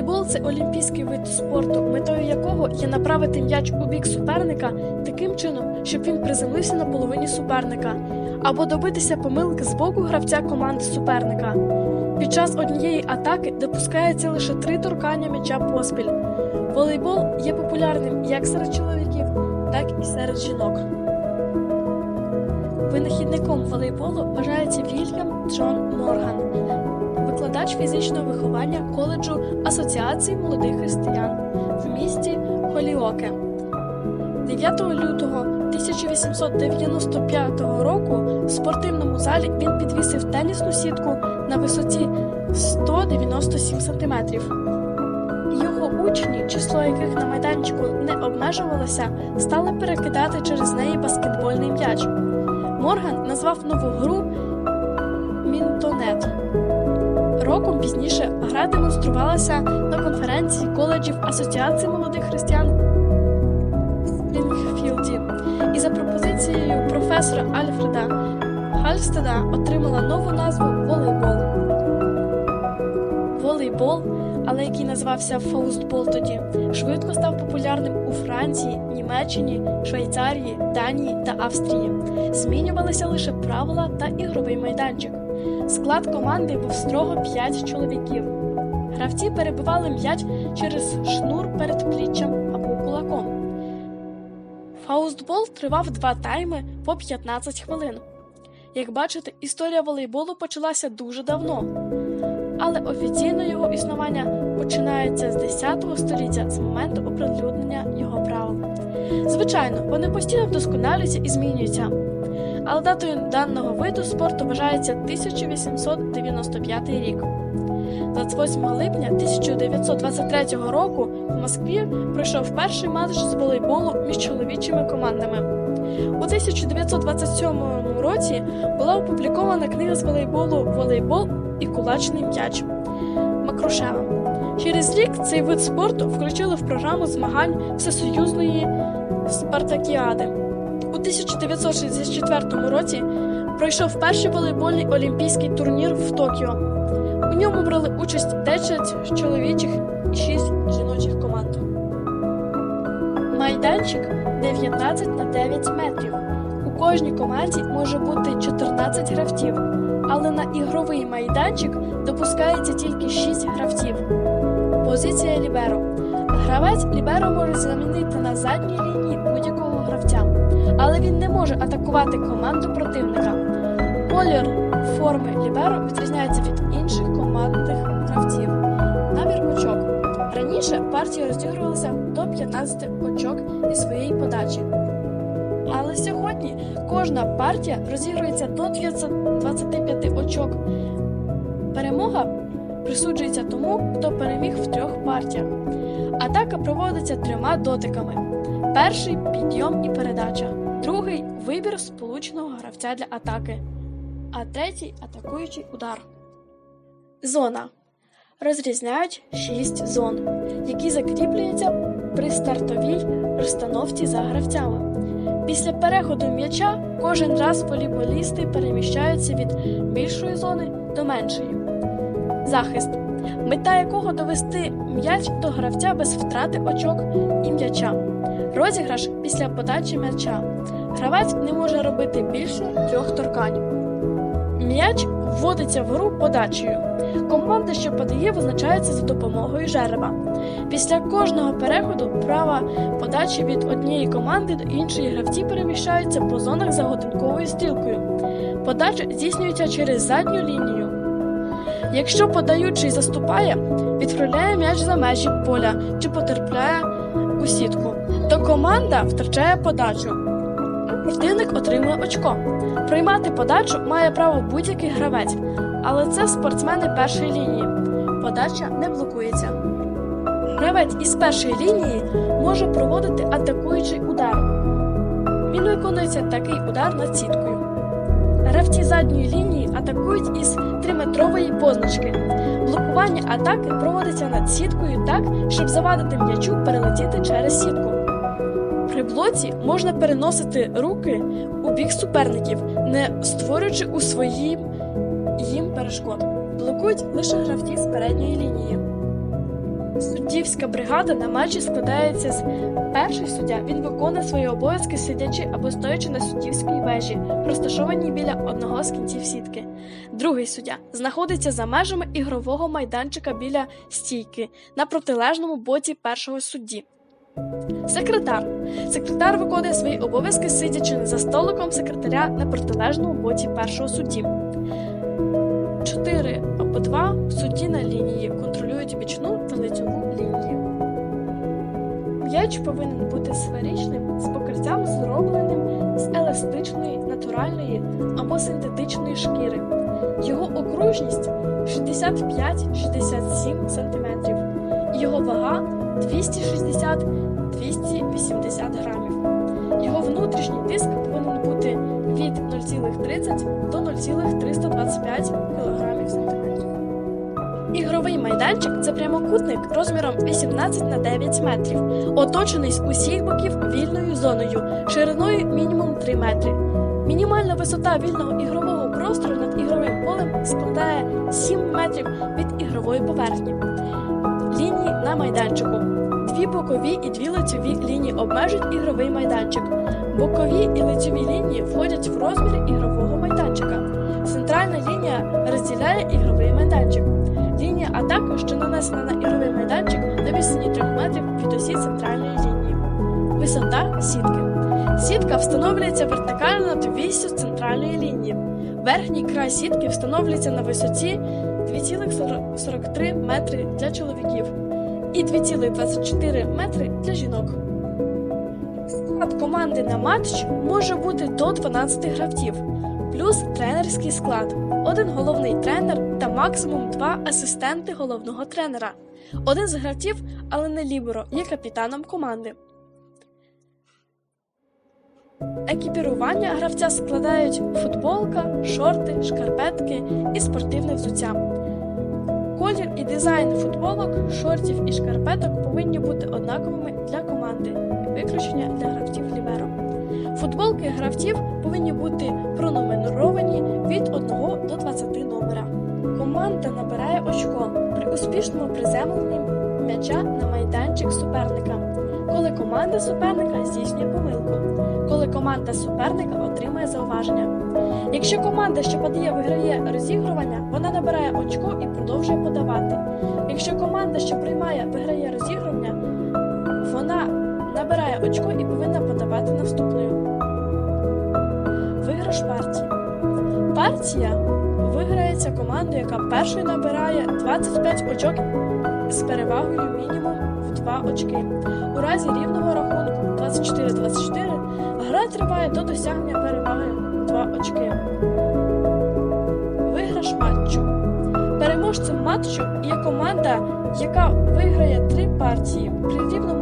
Волейбол це олімпійський вид спорту, метою якого є направити м'яч у бік суперника таким чином, щоб він приземлився на половині суперника, або добитися помилки з боку гравця команди суперника. Під час однієї атаки допускається лише три торкання м'яча поспіль. Волейбол є популярним як серед чоловіків, так і серед жінок. Винахідником волейболу вважається Вільям Джон Морган, фізичного виховання коледжу Асоціації молодих християн в місті Холіоке. 9 лютого 1895 року в спортивному залі він підвісив тенісну сітку на висоті 197 см. Його учні, число яких на майданчику не обмежувалося, стали перекидати через неї баскетбольний м'яч. Морган назвав нову гру Мінтонет. Роком пізніше гра демонструвалася на конференції коледжів Асоціації молодих християн Спрінгфілді і за пропозицією професора Альфреда Гальстеда отримала нову назву волейбол. Волейбол, але який називався фаустбол тоді, швидко став популярним у Франції, Німеччині, Швейцарії, Данії та Австрії. Змінювалися лише правила та ігровий майданчик. Склад команди був строго 5 чоловіків. Гравці перебивали м'яч через шнур перед пліччям або кулаком. Фаустбол тривав два тайми по 15 хвилин. Як бачите, історія волейболу почалася дуже давно, але офіційно його існування починається з 10 століття з моменту оприлюднення його правил. Звичайно, вони постійно вдосконалюються і змінюються. Але датою даного виду спорту вважається 1895 рік. 28 липня 1923 року в Москві пройшов перший матч з волейболу між чоловічими командами. У 1927 році була опублікована книга з волейболу Волейбол і кулачний м'яч Макрушева. Через рік цей вид спорту включили в програму змагань Всесоюзної Спартакіади. У 1964 році пройшов перший волейбольний олімпійський турнір в Токіо. У ньому брали участь 10 чоловічих і 6 жіночих команд. Майданчик 19 на 9 метрів. У кожній команді може бути 14 гравців, але на ігровий майданчик допускається тільки 6 гравців. Позиція ліберо. Гравець ліберо може замінити на задній лінії будь-якого але він не може атакувати команду противника. Колір форми ліберо відрізняється від інших командних гравців. Набір очок. Раніше партії розігрувалися до 15 очок зі своєї подачі. Але сьогодні кожна партія розігрується до 25 очок. Перемога присуджується тому, хто переміг в трьох партіях. Атака проводиться трьома дотиками: перший підйом і передача, другий вибір сполученого гравця для атаки, а третій атакуючий удар. Зона розрізняють шість зон, які закріплюються при стартовій розстановці за гравцями. Після переходу м'яча кожен раз волейболісти переміщаються від більшої зони до меншої. Захист, мета якого довести м'яч до гравця без втрати очок і м'яча. Розіграш після подачі м'яча. Гравець не може робити більше трьох торкань. М'яч вводиться в гру подачею. Команда, що подає, визначається за допомогою жереба. Після кожного переходу права подачі від однієї команди до іншої гравці переміщаються по зонах за годинковою стрілкою. Подача здійснюється через задню лінію. Якщо подаючий заступає, відправляє м'яч за межі поля чи потерпляє у сітку, то команда втрачає подачу. Противник отримує очко. Приймати подачу має право будь-який гравець, але це спортсмени першої лінії. Подача не блокується. Гравець із першої лінії може проводити атакуючий удар. Він виконується такий удар над сіткою. Гравці задньої лінії атакують із 3-метрової позначки. Блокування атаки проводиться над сіткою так, щоб завадити м'ячу перелетіти через сітку. При блоці можна переносити руки у бік суперників, не створюючи у своїм їм перешкод. Блокують лише гравці з передньої лінії. Суддівська бригада на матчі складається з перший суддя. Він виконує свої обов'язки сидячи або стоячи на суддівській вежі, розташованій біля одного з кінців сітки. Другий суддя знаходиться за межами ігрового майданчика біля стійки на протилежному боці першого судді. Секретар. Секретар виконує свої обов'язки, сидячи за столиком секретаря на протилежному боці першого судді. Чотири або два судді на лінії М'яч повинен бути сферичним з покриттям зробленим з еластичної, натуральної або синтетичної шкіри. Його окружність 65-67 см. Його вага 260-280 грамів. Його внутрішній тиск повинен бути від 0,30 до 0,325 кг. Ігровий майданчик це прямокутник розміром 18 на 9 метрів, оточений з усіх боків вільною зоною, шириною мінімум 3 метри. Мінімальна висота вільного ігрового простору над ігровим полем складає 7 метрів від ігрової поверхні. Лінії на майданчику. Дві бокові і дві лицьові лінії обмежують ігровий майданчик. Бокові і лицьові лінії входять в розміри ігрового майданчика. Центральна лінія розділяє ігровий майданчик. Лінія атаки, що нанесена на ігровий майданчик на відстані 3 метрів від осі центральної лінії. Висота сітки. Сітка встановлюється вертикально над вісю центральної лінії. Верхній край сітки встановлюється на висоті 2,43 метри для чоловіків і 2,24 метри для жінок. Склад команди на матч може бути до 12 гравців, плюс тренерський склад, один головний тренер та максимум два асистенти головного тренера. Один з гравців, але не ліберо, є капітаном команди. Екіпірування гравця складають футболка, шорти, шкарпетки і спортивне взуття. Колір і дизайн футболок, шортів і шкарпеток повинні бути однаковими для команди, виключення для гравців ліберо. Футболки гравців повинні бути пронумеровані від 1 до 20 номера. Команда набирає очко при успішному приземленні м'яча на майданчик суперника, коли команда суперника здійснює помилку, коли команда суперника отримує зауваження. Якщо команда, що подає, виграє розігрування, вона набирає очко і продовжує подавати. Якщо команда, що приймає, виграє розігрування, вона набирає очко і повинна подавати наступною. Партія виграється командою, яка першою набирає 25 очок з перевагою мінімум в 2 очки. У разі рівного рахунку 24-24 гра триває до досягнення переваги в 2 очки. Виграш матчу. Переможцем матчу є команда, яка виграє три партії при рівному